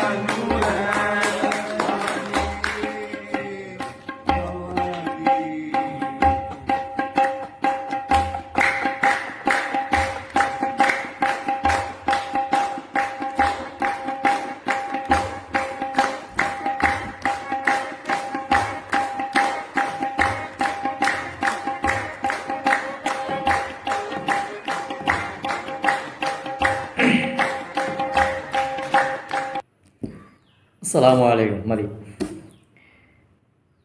Bye. അസ്സലാമു അലൈക്കും മതി.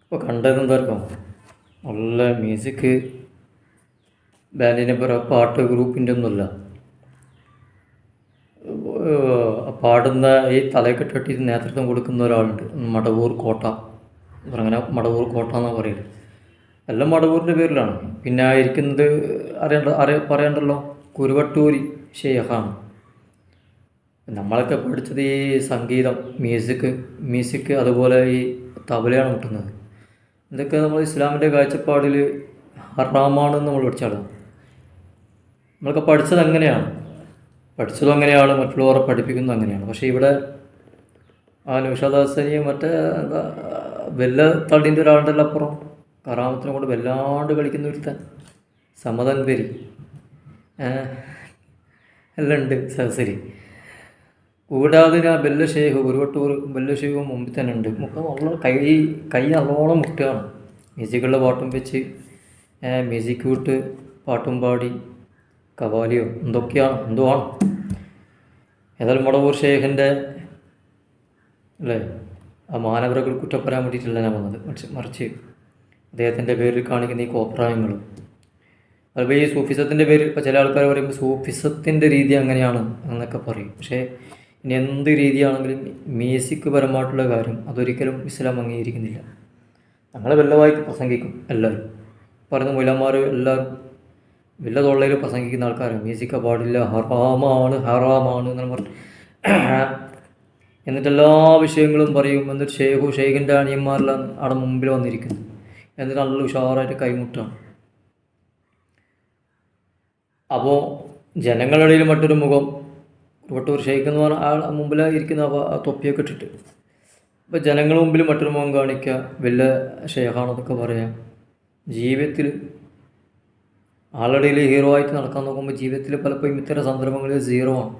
ഇപ്പോൾ കണ്ടത് എന്തായിരിക്കും? നല്ല മ്യൂസിക് ബാൻഡിനെ പോലെ പാട്ട് ഗ്രൂപ്പിന്റെ ഒന്നുമല്ല. പാടുന്ന ഈ തലക്കെട്ടിട്ട് നേതൃത്വം കൊടുക്കുന്ന ഒരാളുണ്ട്. മടവൂർ കോട്ട. അങ്ങനെ മടവൂർ കോട്ട എന്നാണ് പറയുന്നത് എല്ലാം മടവൂരിന്റെ പേരിലാണ്. പിന്നെ ഇരിക്കുന്നത് അറിയണ്ട അറിയ പറയണ്ടല്ലോ? കുരുവട്ടൂരി ഷെയ്ഖാണ് നമ്മളൊക്കെ പഠിച്ചത് ഈ സംഗീതം മ്യൂസിക് മ്യൂസിക് അതുപോലെ ഈ തബലയാണ് മുട്ടുന്നത്. ഇതൊക്കെ നമ്മൾ ഇസ്ലാമിന്റെ കാഴ്ചപ്പാടിൽ ഹറാമാണെന്ന് നമ്മൾ പഠിച്ചാണ് നമ്മളൊക്കെ പഠിച്ചത് അങ്ങനെയാണ്. പഠിച്ചതും അങ്ങനെയാണ് മറ്റുള്ളവരെ പഠിപ്പിക്കുന്നത് അങ്ങനെയാണ്. പക്ഷേ ഇവിടെ ആ നൗഷാദാസനെയും മറ്റേ എന്താ വെല്ല തള്ളിന്റെ ഒരാളുടെ അപ്പുറം. കറാമത്തിനെ കൊണ്ട് വല്ലാണ്ട് കളിക്കുന്ന ഒരുത്തൻ. സമതൻ പേര്. എല്ലാം ഉണ്ട് സഹസരി. കൂടാതെ ആ ബെല്ല ഷേഖ് ഒരുവട്ടൂർ ബെല്ല ഷേഖ് മുമ്പിൽ തന്നെ ഉണ്ട്. മുഖം നല്ല കൈ കൈ നല്ലോണം മുട്ടുകയാണ്. മ്യൂസിക്കുള്ള പാട്ടും വെച്ച് മ്യൂസിക് വിട്ട് പാട്ടും പാടി കവാലിയോ എന്തൊക്കെയാണ് എന്തോ ആണ്. ഏതായാലും മടവൂർ ഷേഖിന്റെ അല്ലേ? ആ മാനവരകൾ കുറ്റപ്പെടാൻ വേണ്ടിയിട്ടല്ല ഞാൻ വന്നത്. മറിച്ച് മറിച്ച് അദ്ദേഹത്തിന്റെ പേരിൽ കാണിക്കുന്ന ഈ കോപ്രായങ്ങളും. അതുപോലെ ഈ സൂഫിസത്തിന്റെ പേര് ഇപ്പോൾ ചില ആൾക്കാർ പറയുമ്പോൾ സൂഫിസത്തിന്റെ രീതി അങ്ങനെയാണ് എന്നൊക്കെ പറയും. പക്ഷേ ഇനി എന്ത് രീതിയാണെങ്കിലും മ്യൂസിക് പരമായിട്ടുള്ള കാര്യം അതൊരിക്കലും ഇസ്ലാം അംഗീകരിക്കുന്നില്ല. ഞങ്ങളെ വെല്ലവായിക്ക് പ്രസംഗിക്കും എല്ലാവരും. പറയുന്ന മുലന്മാർ എല്ലാവരും വല്ല തൊള്ളയിൽ പ്രസംഗിക്കുന്ന ആൾക്കാരാണ് മ്യൂസിക്ക പാടില്ല. ഹറാമാണ് ഹറാമാണ് എന്നാണ് പറഞ്ഞു എന്നിട്ട് എല്ലാ വിഷയങ്ങളും പറയും. എന്നിട്ട് ഷെയ്ഖു ഷെയ്ഖിന്റെ അണിയന്മാരെല്ലാം അവിടെ മുമ്പിൽ വന്നിരിക്കുന്നു. എന്നിട്ട് നല്ല ഉഷാറായിട്ട് കൈമുട്ടാണ്. അപ്പോൾ ജനങ്ങളുടെ മറ്റൊരു മുഖം വട്ടൂർ ഷെയ്ഖ് എന്ന് പറഞ്ഞ ആൾ മുമ്പിൽ ഇരിക്കുന്ന ആ തൊപ്പിയൊക്കെ ഇട്ടിട്ട്. അപ്പോൾ ജനങ്ങൾ മുമ്പിൽ മറ്റൊരു മുഖം കാണിക്കുക വലിയ ഷെയ്ഖാണെന്നൊക്കെ പറയാം. ജീവിതത്തിൽ ആളുടെ ഹീറോ ആയിട്ട് നടക്കാൻ നോക്കുമ്പോൾ ജീവിതത്തിൽ പലപ്പോഴും ഇത്തരം സന്ദർഭങ്ങളിൽ സീറോ ആണ്.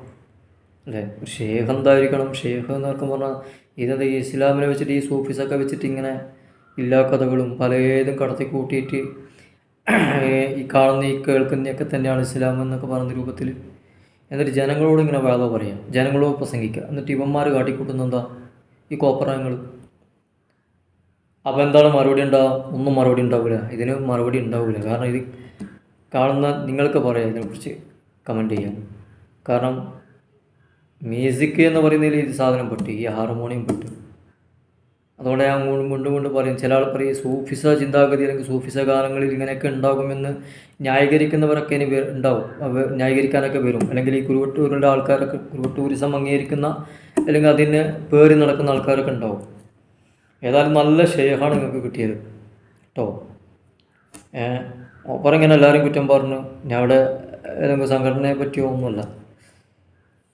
അല്ലേ? ഒരു ഷേഖ് എന്തായിരിക്കണം? ഷേഖ് എന്നൊക്കെ പറഞ്ഞാൽ ഇതെന്താ ഇസ്ലാമിനെ വെച്ചിട്ട് ഈ സൂഫീസൊക്കെ വെച്ചിട്ട് ഇങ്ങനെ ഇല്ലാ കഥകളും പലതും കടത്തി കൂട്ടിയിട്ട് ഈ കാണുന്ന ഈ കേൾക്കുന്നതൊക്കെ തന്നെയാണ് ഇസ്ലാം എന്നൊക്കെ പറയുന്ന രൂപത്തിൽ എന്നിട്ട് ജനങ്ങളോട് ഇങ്ങനെ വേദ പറയാം. ജനങ്ങളോട് പ്രസംഗിക്കുക. എന്നിട്ട് ഇവന്മാർ കാട്ടിക്കൂട്ടുന്ന എന്താ? ഈ കോപ്പറായങ്ങൾ അപ്പോൾ എന്താണ് മറുപടി ഉണ്ടാവുക ഒന്നും മറുപടി ഉണ്ടാവില്ല ഇതിന് മറുപടി ഉണ്ടാവില്ല കാരണം ഇത് കാണുന്ന നിങ്ങൾക്ക് പറയാം. ഇതിനെക്കുറിച്ച് കമന്റ് ചെയ്യാം കാരണം മ്യൂസിക് എന്ന് പറയുന്നതിൽ ഈ സാധനം പെട്ടു ഈ ഹാർമോണിയം പെട്ട്. അതുകൊണ്ട് ഞാൻ വീണ്ടും വീണ്ടും പറയും ചില ആൾ പറയും സൂഫിസ ചിന്താഗതി അല്ലെങ്കിൽ സൂഫിസ കാലങ്ങളിൽ ഇങ്ങനെയൊക്കെ ഉണ്ടാകുമെന്ന് ന്യായീകരിക്കുന്നവരൊക്കെ ഇനി ഉണ്ടാവും. ന്യായീകരിക്കാനൊക്കെ വരും. അല്ലെങ്കിൽ ഈ കുരുവട്ടൂരിന്റെ ആൾക്കാരൊക്കെ കുരുവട്ടൂരിസം അംഗീകരിക്കുന്ന അല്ലെങ്കിൽ അതിന് പേറി നടക്കുന്ന ആൾക്കാരൊക്കെ ഉണ്ടാവും. ഏതായാലും നല്ല ഷേഹാണ് നിങ്ങൾക്ക് കിട്ടിയത്. കേട്ടോ ഒപ്പം ഇങ്ങനെ എല്ലാവരും കുറ്റം പറഞ്ഞു. ഞാൻ അവിടെ ഏതെങ്കിലും സംഘടനയെ പറ്റിയോ ഒന്നുമല്ല.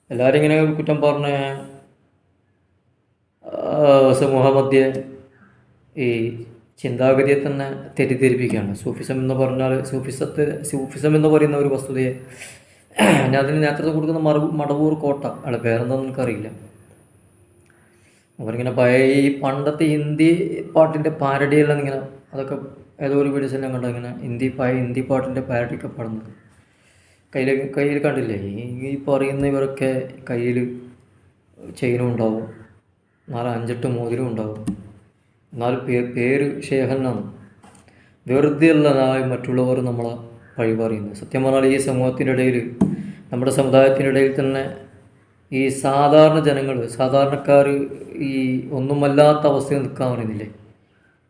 എല്ലാവരും ഇങ്ങനെ കുറ്റം പറഞ്ഞ് സമൂഹമധ്യേ ഈ ചിന്താഗതിയെ തന്നെ തെറ്റിദ്ധരിപ്പിക്കുകയാണ്. സൂഫിസം എന്ന് പറഞ്ഞാൽ സൂഫിസത്തെ സൂഫിസം എന്ന് പറയുന്ന ഒരു വസ്തുതയെ ഞാൻ അതിന് നേതൃത്വം കൊടുക്കുന്ന മറു മടവൂർ കോട്ട. അയാളെ പേരെന്താണെന്ന് എനിക്കറിയില്ല. അവരിങ്ങനെ പഴയ ഈ പണ്ടത്തെ ഹിന്ദി പാട്ടിന്റെ പാരഡിയെല്ലാം ഇങ്ങനെ അതൊക്കെ ഏതോ ഒരു വീഡിയോസ് എല്ലാം കണ്ടോ ഇങ്ങനെ ഹിന്ദി പഴയ ഹിന്ദി പാട്ടിന്റെ പാരഡിയൊക്കെ പാടുന്നത്. കയ്യിൽ കയ്യിൽ കണ്ടില്ലേ? ഈ പറയുന്ന ഇവരൊക്കെ കയ്യിൽ ചെയിനും ഉണ്ടാവും. നാല് അഞ്ചെട്ട് മോതിരം ഉണ്ടാവും. എന്നാൽ പേ പേര് ശേഖരനാണ്. വെറുതെയുള്ളതായി മറ്റുള്ളവർ നമ്മളെ വഴി പറയുന്നത് സത്യം പറഞ്ഞാൽ ഈ സമൂഹത്തിന്റെ ഇടയിൽ നമ്മുടെ സമുദായത്തിനിടയിൽ തന്നെ ഈ സാധാരണ ജനങ്ങൾ സാധാരണക്കാർ ഈ ഒന്നുമല്ലാത്ത അവസ്ഥയിൽ നിൽക്കാൻ പറയുന്നില്ലേ?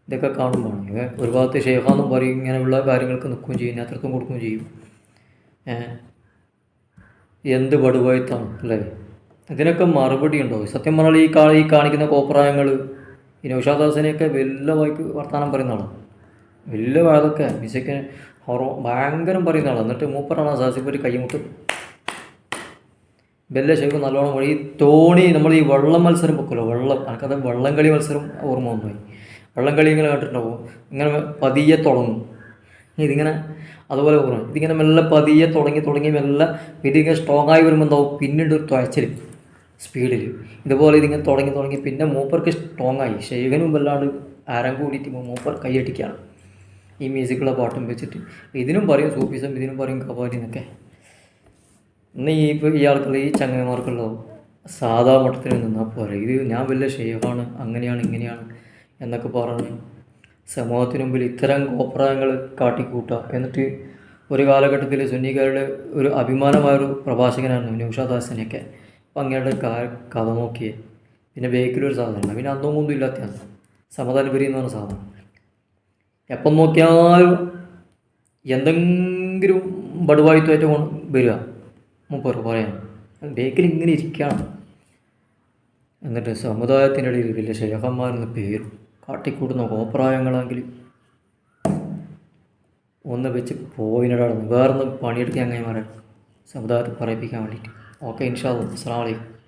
ഇതൊക്കെ കാണുമ്പോൾ ഇവ ഒരു ഭാഗത്ത് ഷേഖാന്നും പറയും ഇങ്ങനെയുള്ള കാര്യങ്ങൾക്ക് നിൽക്കുകയും ചെയ്യും നേതൃത്വം കൊടുക്കുകയും ചെയ്യും? എന്ത് പടുവായിത്താണ് അല്ലേ? ഇതിനൊക്കെ മറുപടി ഉണ്ടോ? സത്യം പറഞ്ഞാൽ ഈ കാ ഈ കാണിക്കുന്ന കോപ്രായങ്ങൾ ഈ നൗഷാദാസിനെയൊക്കെ വലിയ വായിക്ക് വർത്തമാനം പറയുന്ന ആളാണ് വലിയ വാതൊക്കെ മിസയ്ക്ക് ഹൊറോ ഭയങ്കരം പറയുന്ന ആളാണ് എന്നിട്ട് മൂപ്പറാണ് ആ സാസിപ്പറ്റി കൈമുട്ട്. ബെല്ല ശരിക്കും നല്ലോണം വഴി തോണി നമ്മൾ ഈ വെള്ളം മത്സരം വെക്കുമല്ലോ വെള്ളം. എനിക്കത് വെള്ളം കളി മത്സരം ഓർമ്മ വന്നുപോയി വെള്ളം കളി ഇങ്ങനെ കണ്ടിട്ടുണ്ടാവും. ഇങ്ങനെ പതിയെ തുടങ്ങും. ഇതിങ്ങനെ അതുപോലെ ഓർമ്മ ഇതിങ്ങനെ മെല്ലെ പതിയെ തുടങ്ങി തുടങ്ങി മെല്ലെ ഇതിങ്ങനെ സ്ട്രോങ് ആയി വരുമ്പോൾ എന്താവും? പിന്നീട് ഒരു തുഴച്ചിൽ സ്പീഡിൽ ഇതുപോലെ ഇതിങ്ങനെ തുടങ്ങി തുടങ്ങി പിന്നെ മൂപ്പർക്ക് സ്ട്രോങ് ആയി. ശൈവനും വല്ലാണ്ട് ആരം കൂടിയിട്ട് മൂപ്പർ കൈയടിക്കുകയാണ് ഈ മ്യൂസിക്കുള്ള പാട്ടും വെച്ചിട്ട്. ഇതിനും പറയും സൂഫിസം ഇതിനും പറയും കബാഡി എന്നൊക്കെ. ഇന്ന് ഈ ഇപ്പോൾ ഇയാൾക്കുള്ള ഈ ചങ്ങന്മാർക്കുള്ള സാധാ മട്ടത്തിൽ നിന്നാൽ പോരെ. ഇത് ഞാൻ വലിയ ഷെയ്ഫാണ് അങ്ങനെയാണ് ഇങ്ങനെയാണ് എന്നൊക്കെ പറഞ്ഞ് സമൂഹത്തിന് മുമ്പിൽ ഇത്തരം കോപ്രായങ്ങൾ കാട്ടിക്കൂട്ടുക എന്നിട്ട് ഒരു കാലഘട്ടത്തിൽ സുന്നിക്കാരുടെ ഒരു അഭിമാനമായൊരു പ്രഭാഷകനായിരുന്നു നൗഷാദ് അപ്പം അങ്ങയുടെ കഥ നോക്കിയേ പിന്നെ ബേക്കിലൊരു സാധനമാണ് പിന്നെ അന്നും ഒന്നും ഇല്ലാത്തതാണ് സമതാനുപരി എന്ന് പറഞ്ഞ സാധനം. എപ്പം നോക്കിയാലും എന്തെങ്കിലും ബടുവായിത്വമായിട്ട് കൊണ്ട് വരിക. മൂപ്പർ പറയാൻ ബേക്കിൽ ഇങ്ങനെ ഇരിക്കുകയാണ് എന്നിട്ട് സമുദായത്തിന്റെ ഇടയിൽ വലിയ ശേഖന്മാരെന്ന പേരും കാട്ടിക്കൂട്ടുന്ന കോപ്രായങ്ങളാണെങ്കിൽ ഒന്ന് വെച്ച് പോയിനടാണ് വേറൊന്ന് പണിയെടുക്കാൻ അങ്ങനെ പറയാം സമുദായത്തെ പറയിപ്പിക്കാൻ വേണ്ടിയിട്ട്. أوكي إن شاء الله. السلام عليكم.